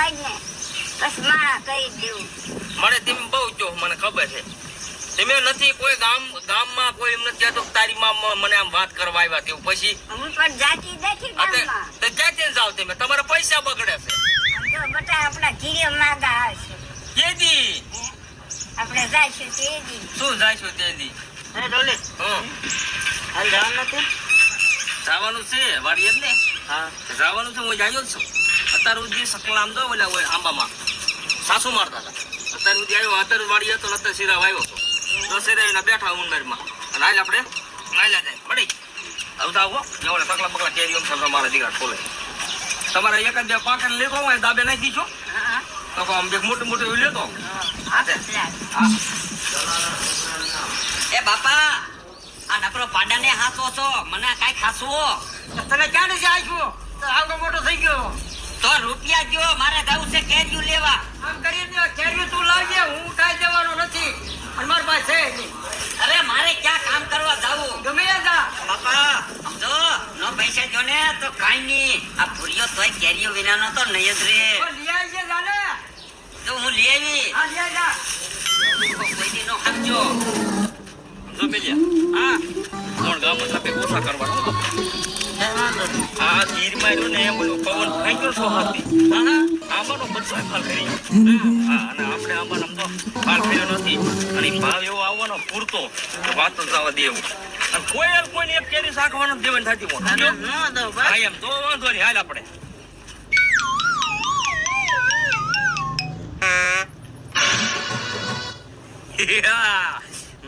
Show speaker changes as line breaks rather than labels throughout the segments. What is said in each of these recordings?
કહેવાય ને બસ મારા કરી દેવું.
મળે તમે બહુ જો મને ખબર છે. તમે નથી કોઈ ગામ ગામમાં કોઈ એમ નથી તો તારી માં મને આમ વાત કરવા આવ્યા તેવું. પછી
હું પણ જાતી નથી ગામમાં.
તે ક્યાંથી જાવ તમે? તમારા પૈસા બગડે છે.
તો બટા આપણા ઘીરે માગા આવશે.
કેદી?
આપણે જાઈશું તેદી.
શું જાઈશું તેદી?
હે ડોલે.
હા.
હાલ જવાનું નથી?
જવાનું છે વાડીએ ને?
હા.
જવાનું છે હું જાયો છું. અત્યારે સકલામ દો ઓલા હોય આંબામાં. સાસુ મારતા હતા. અત્યારે સુધી આવ્યો, અત્યારે વાડી હતો અત્યારે સીધા આવ્યો હતો. સીધા બેઠા ઉંમરમાં અને હાલ આપણે નાયલા જાય. પડી. હવે તો આવો. જે ઓલા સકલા બકલા કેરી એમ સકલા મારા દીકરા ખોલે. તમારે એક જ બે પાકડ લેતો હોય દાબે નાખી દીશો તો આમ એક મોટું મોટું લેતો. છે.
એ બાપા, આ નકરો પાડાને હાસો છો. મને કાઈ ખાસવો
તને ક્યાં નથી આવ્યો આવડો મોટો થઈ ગયો.
તો રૂપિયા જો મારે ગાવું છે કેરીયું લેવા.
આમ કરી દે કેરી તું લાવજે હું ઉઠાઈ દેવાનો નથી. અને મારી પાસે છે
અરે મારે ક્યાં કામ કરવા જાવું?
ગમે જા.
બાપા જો નો પૈસા જો ને તો કાઈ નહીં. આ ભૂરિયો તોય કેરીઓ વિનાનો તો નહીં જ રે.
લઈ આવજે જાને
તો હું લઈ આવી
હા લઈ જા.
કોઈ દી નો સમજો
જો બેલિયા હા કોણ ગામ સાથે ઓછા કરવાનો આ ગીર માર્યો કે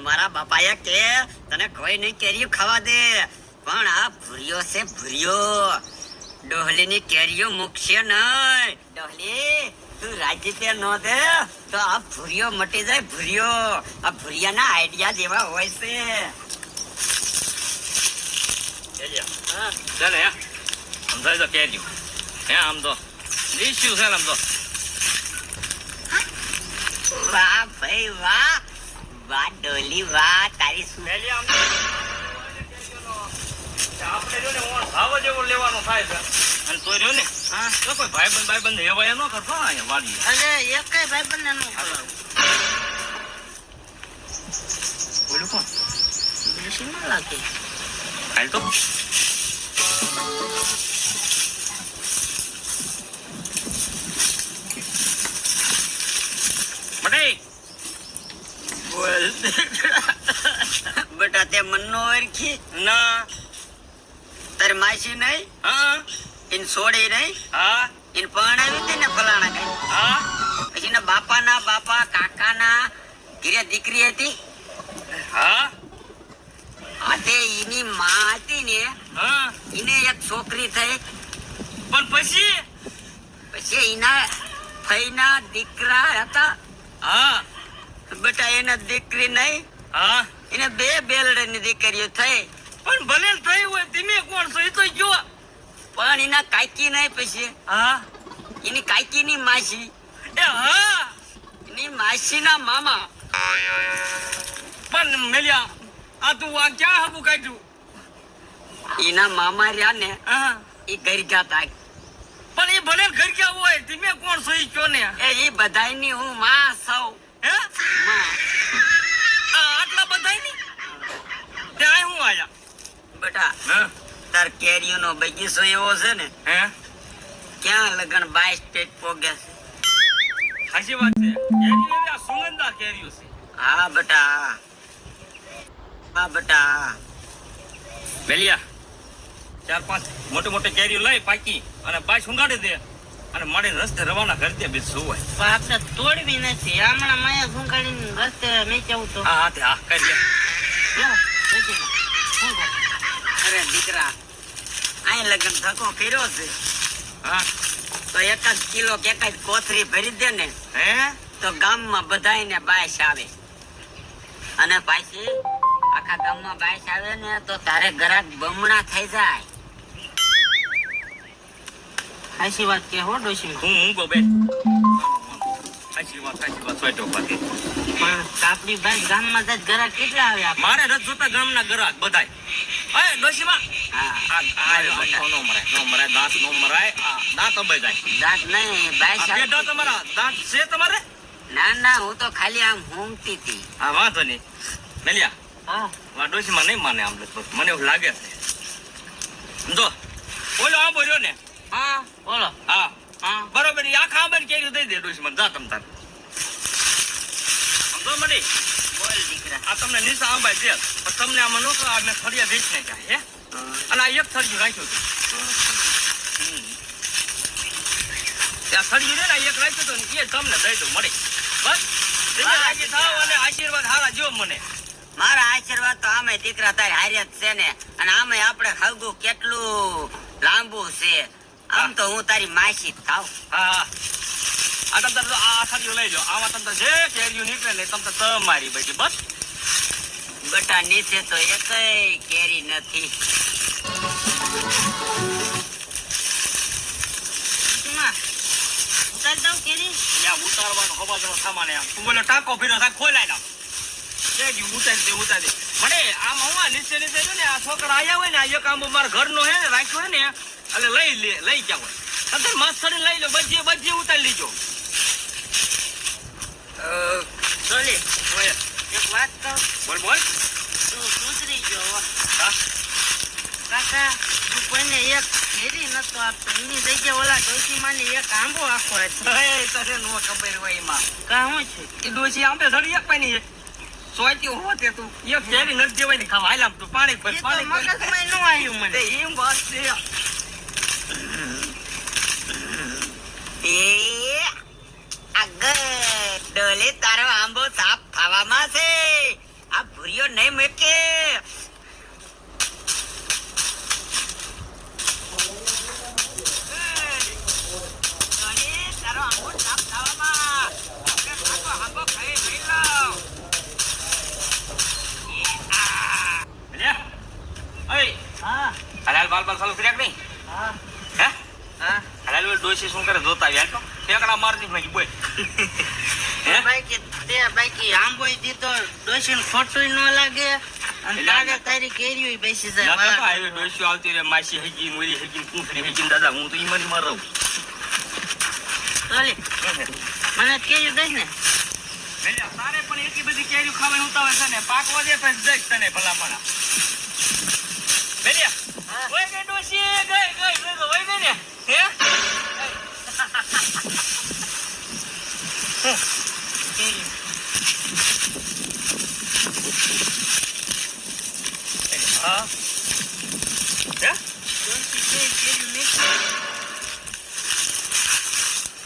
મારા બાપાએ કે તને કોઈ નહીં કેરી ખાવા દે. પણ આ ભૂર્યો છે ભૂરિયો. ડોહલીની કેરીઓ મૂકશે નહીં. ડોહલી તું રાજી તે ન દે તો આ ભૂરિયો મટી જાય ભૂર્યો. આ ભૂરિયાના આઈડિયા જેવા હોય છે.
ચાલે હે? સમજાય તો કેરીઓ હે આમ તો. ઇસ્યુ છે આમ તો.
વાહ ભાઈ વાહ. વાહ ડોલી વાહ તારી
સુરેલી આમ આપણે જો ને ઓણ ભાવ જ એવો લેવાનો થાય છે. અને તોય રહ્યો ને
હા.
તો કોઈ ભાઈબંધ ભાઈબંધ એવા ન કરતો અહીંયા વાડીએ.
અરે એક કઈ ભાઈ બંને નું
બોલું કોણ?
શીમાં લાગે?
હાલ તો. મટે
બેટા તે મનનો ઓળખી?
ના.
તારી માસી નહીં
હા.
ઇન સોડી નહીં
હા.
ઇન પરણાવી હતી ને ફલાણા કઈ.
હા.
પછી ના બાપાના બાપા કાકાના ઘીરે દીકરી હતી.
હા.
આ મા માં હતી ને
હા.
એને એક છોકરી થઈ.
પણ પછી?
પછી એના ફઈના દીકરા હતા.
હા.
બેટા એને દીકરી નહીં
હા.
એને બે બેલડની દીકરીઓ થઈ.
પણ ભલે થઈ હોય તમે કોણ છો? એ તો જો
પણ એના કાકી નહીં પછી.
હા?
એની કાકીની માસી.
એ હા?
એની માસીના મામા.
પણ મેલ્યા આ તું આ ક્યાં હબુ કાઢ્યું?
એના મામા રહ્યા ને
હા.
એ ઘર ગયા તા.
પણ એ ભલે ઘર ગયા હોય તમે કોણ છો એ કયો ને?
એ બધાયની હું માં સૌ
હે
માં
આ આટલા બધા ની ત્યાં હું આયા
બેટા
હા
તાર કેરીઓનો બગીચો એવો છે ને
હે?
ક્યાં લગન બાઈસ સ્ટેટ પોગ્યા છે?
હાજી વાત છે. કેરી એવી આ સુગંધા કેરીઓ છે.
હા બેટા. હા બેટા.
બેલિયા ચાર પાંચ મોટી મોટી કેરીઓ લઈ પાકી અને બાય સુંગાડી દે અને મારે રસ્તે રવાના કરી દે બીજું શું હોય.
આપણે તોડવી નથી. હમણાં માયા ભૂંગાડીને રસ્તે મેચાવું તો.
હા હા કરી દે.
અરે દીકરા અહીં લગન ધક્કો કર્યો છે.
હા.
તો એક જ કિલો કે એક જ કોથરી ભરી દે ને
હે?
તો ગામમાં બધાયને બાયસ આવે. અને પાછી આખા ગામમાં બાયસ આવે ને તો તારે ઘરાક બમણા થઈ જાય. હાચી વાત કે હો ડોશી?
હું હું ગોબે સાચી વાત સાચી વાત સોય ટોપાથી
પણ કાપડી ભાઈ ગામમાં જ ઘરાક કેટલા આવ્યા આપણે?
મારે રસ જોતા ગામના ઘરાક બધાય. અય ડોશીમાં
હા
આ આ નો મરાય નો મરાય દાંત નો મરાય. આ દાંત અબાઈ જાય.
દાંત નહીં
આ
સાહેબ.
તમારા. દાંત છે તમારે?
ના ના હું તો ખાલી આમ ઊંઘતી હતી.
હા વાંધો નહીં. મેલિયા
હા.
આ ડોશીમાં નહીં માને આમ મને એવું લાગે છે. જો બોલો આંબો રહ્યો ને?
હા બોલો.
હા.
હા.
બરોબર આખા આંબાની કેરી દઈ દે ડોશીમાં. જા તમ તાર. સમજો મળી આ તમને નિશા આંબા દે. પણ તમને આમાં નો આ મેં ફરિયા વેચ નાખ્યા હે? અને આ એક થળિયું રાખ્યું હતું. આ થળિયું ને એક રાખ્યું હતું ને એ તમને દઈ દઉં મળી બસ. રાજી થાવ અને આશીર્વાદ હારા જો મને.
મારા આશીર્વાદ તો આમે દીકરા તારી હાર્યા જ છે ને અને આમે આપણે હગું કેટલું લાંબુ છે. આમ તો હું તારી માસી થાવ.
હા. આ તમ તાર આ થળિયું લઈ લો. આમાં તમ તાર જે કેરીઓ નીકળે ને તમ તાર તમારી બધી બસ.
બટા નીચે તો એકય કેરી નથી. ઉતાર દઉં કેરી?
યા ઉતારવાનો ખબર સામાન એમ તું બોલો ટાંકો ફીરો થાય ખોલાઈ ના જે જી ઉતારી દે ઉતારી દે. મને આમ હવા નીચે નીચે છે ને આ છોકરા આવ્યા હોય ને આ એક આંબો મારા ઘરનો હે ને રાખ્યો હે ને એટલે લઈ લે લઈ હોય તમે મસ્ત લઈ લો બધી બધી ઉતારી લીજો.
સોલી
ઓય,
એક વાત કહું
બોલ બોલ
તું સુધરી ગયો
હા
કાકા તું કોઈને એક કેરી નતો આપતો એની જગ્યાએ ઓલા ડોસી માને એક આંબો આખો હતો
એ તને નો ખબર હોય એમાં
કા હું છે
એ ડોશી આંબે ધડી એક પાણી સોયતી હોતે તું એક કેરી નથી દેવાય ને ખાવા હાલ તું પાણી
તો
પાણી.
મગજમાં ન આવ્યું મને
એમ વાત છે
એ આગળ ડોલે તારો આંબો સાફ ખાવામાં છે. આ ભૂરીઓ નહીં મૂકે.
મારતી મેં બોલ.
બાઈકી તે બાઈકી આંબોય દીધો ડોશીને ખોટું ન લાગે. અને તારે તારી કેરીઓ બેસી
ના
જાય વાળા.
હવે ડોશીઓ આવતી રે માસી હજી મોરી હજી કુંખરી હજી દાદા હું તો ઈમાનમાં રહું.
ચાલે, મને કેરીઓ દઈશ ને.
તારે પણ એટલી બધી કેરીઓ ખાવાની ઉતાવળ છે ને પાકવા દે પછી દઈશ તને ભલા બેડિયા
હા.
ઓય બે ડોશી ગઈ ગઈ ગઈ ગઈ, ઓય બે ને હે હા હે
ડોશી કે કેરીઓ નીકળી.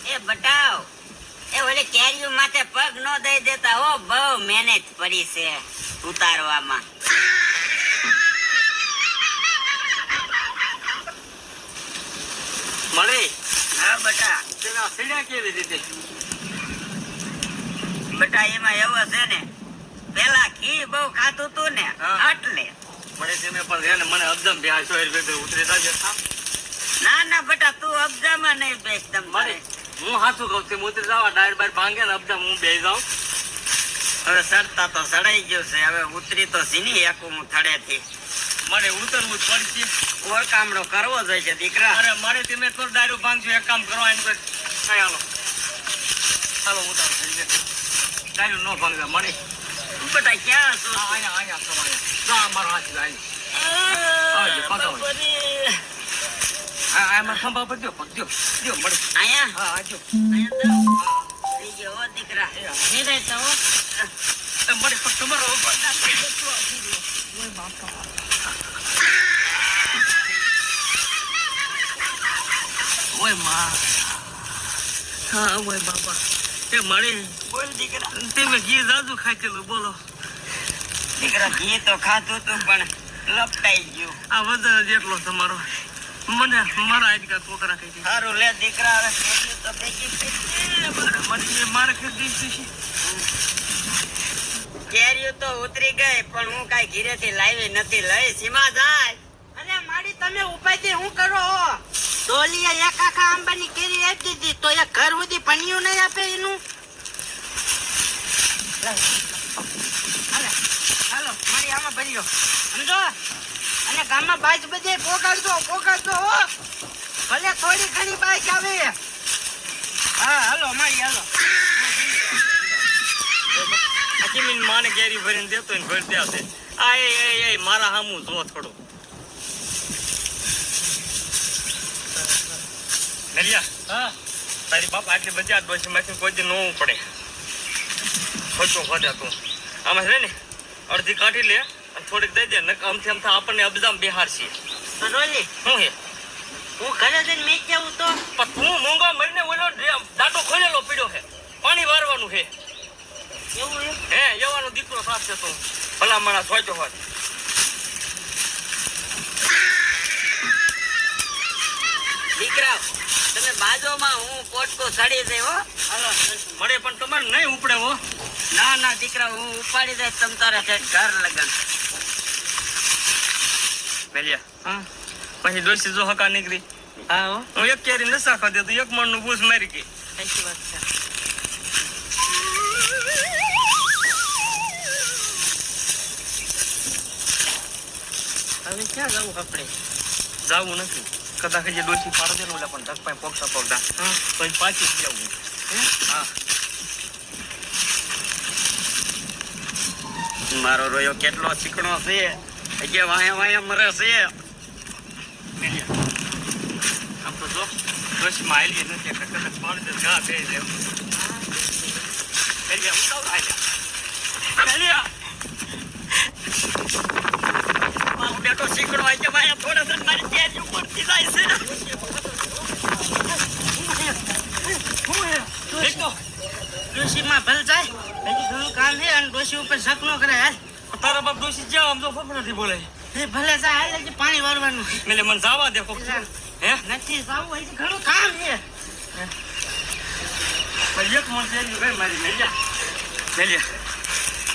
એ બટાવ એ ઓલી કેરીઓ માથે પગ ન દઈ દેતા હો બહુ મહેનત પડી છે ઉતારવામાં.
મળી?
હા બટા.
તેના સીડા કેવી રીતે?
બટા એમાં એવો છે ને પેલા ઘી બહુ ખાતું તું ને. એટલે.
મને તમે પણ છે ને મને અબદમ બે રીતે ઉતરી
ના ના બટા તું અબજામાં નહીં બેસ તમ
મારે હું હાથું કહું છું ઉતરી જાવ ડાયર બાર ભાંગે ને અબજા હું બે જાઉં.
હવે સડતા તો સડાઈ ગયો છે હવે ઉતરી તો સીની એકું હું થડેથી.
મારે ઉતરવું જ પડશે.
ઓળકામણો કરવો જોઈએ દીકરા.
અરે મારે તમે તો ડાયરું ભાંગજો એક કામ કરો એમ કઈ કઈ હાલો. હાલો ઉતાર થઈ જાય ડાયરું ન ભાંગે મને.
બટા ક્યાં છો?
અહીંયા અહીંયા છો અહીંયા મારો હાથ જાય ખંભા પર પગ મળે. હા આજો
તો થઈ ગયો હો દીકરા.
એ હા.
તો?
મળે પગ તમારો ઓયમાં. હા ઓય બાપા. એ મળે.
બોલ દીકરા.
તમે ઘી જાજુ ખાચેલું બોલો.
દીકરા ઘી તો ખાધું તું પણ લપટાઈ ગયું.
આ વજન જેટલો તમારો. મને મારા આજકા છોકરા કહી
સારું લે દીકરા હવે કેરીઓ તો.
મને મારે દીધી છે
કેરીઓ તો ઉતરી ગઈ પણ હું કાંઈ ઘીરેથી લાવી નથી લઈ સીમા જાય.
અરે મારી તમે ઉપાયથી હું કરો ડોલીએ એક આખા આંબાની કેરી આપી દીધી તો એ ઘર સુધી પનિયું નહીં આપે એનું? હાલે, હાલો મારી આમાં ભરી સમજો? અને ગામમાં બાઈક બધે પોગાડજો પોગાડજો હો. ભલે થોડી ઘણી બાઈક આવે. હા હાલો મારી હાલો.
હકીમીન માને કેરી ભરીને દેતો ને ભરી દે છે આ એ એ મારા હામું જો થોડું. નરિયા
હા.
તારી બાપ આટલી બધી બસમાંથી કોઈ દી નવું પડે ખોટો ખોટા તું. આમાં છે ને અડધી કાઢી લે. થોડીક દઈ દે નક આમ આપણને અબજામ બિહાર છીએ.
તો
શું હે
હું? ઘરે જઈને મેચ કેવું તો
પણ તું મૂંગા મરીને ઓલો દાંતો ખોલેલો પીડ્યો છે પાણી વારવાનું છે
એવું
હે? એવાનો દીકરો સાથ છે તું ભલા માણસ હોય.
દીકરા તમે બાજુમાં હું પોટકો સડી જાય હો.
હાલો
મળે પણ તમારે નહીં ઉપડે હો.
ના ના દીકરા હું ઉપાડી જાય તમ તારે ઘર લગન.
મેલિયા હા. પછી ડોસી જો હકા નીકળી.
હા હો.
એક કેરી નશા ખાધી તો એક મણનું મારી ગઈ
સાચી વાત છે. હવે ક્યાં જવું આપણે?
જાવું નથી. કદાચ જે ડોસી પાડો દે ઓલા પણ ધક પાસે પોગતા પોગતા પછી પાછી જવું. હા.
મારો રોયો કેટલો ચીકણો છે? હજી વાહે વાહે મરે છે
આમ તો જો ડોસી માં આવેલી નથી કદાચ પાડી દે ઘા બે દે મેલિયા ઉતાવળ આલ્યા મેલિયા
મારો બેટો ચીકણો હજી વાહે થોડે છે મારી કેરી ઉપડતી જાય છે
તો
ડોશીમાં ભલ જાય હજી ઘણું કામ છે અને ડોશી ઉપર શક ન કરે હાલ
તારા બાપ ડોસી જ્યાં આમ તો ખબર નથી બોલે
એ ભલે જાય હાલે કે પાણી વારવાનું
એટલે મને જાવા દે કોક હે?
નથી જાવું હજી ઘણું કામ છે.
ભાઈ એક મણ થઈ ગયું મારી મેલિયા મેલ્યા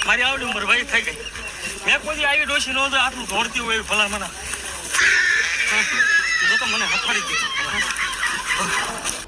મારી આવડી ઉંમર ભાઈ થઈ ગઈ. મેં કોઈ આવી ડોસી નો આટલું દોડતી હોય ભલા મને જો તો મને હફાડી દીધી.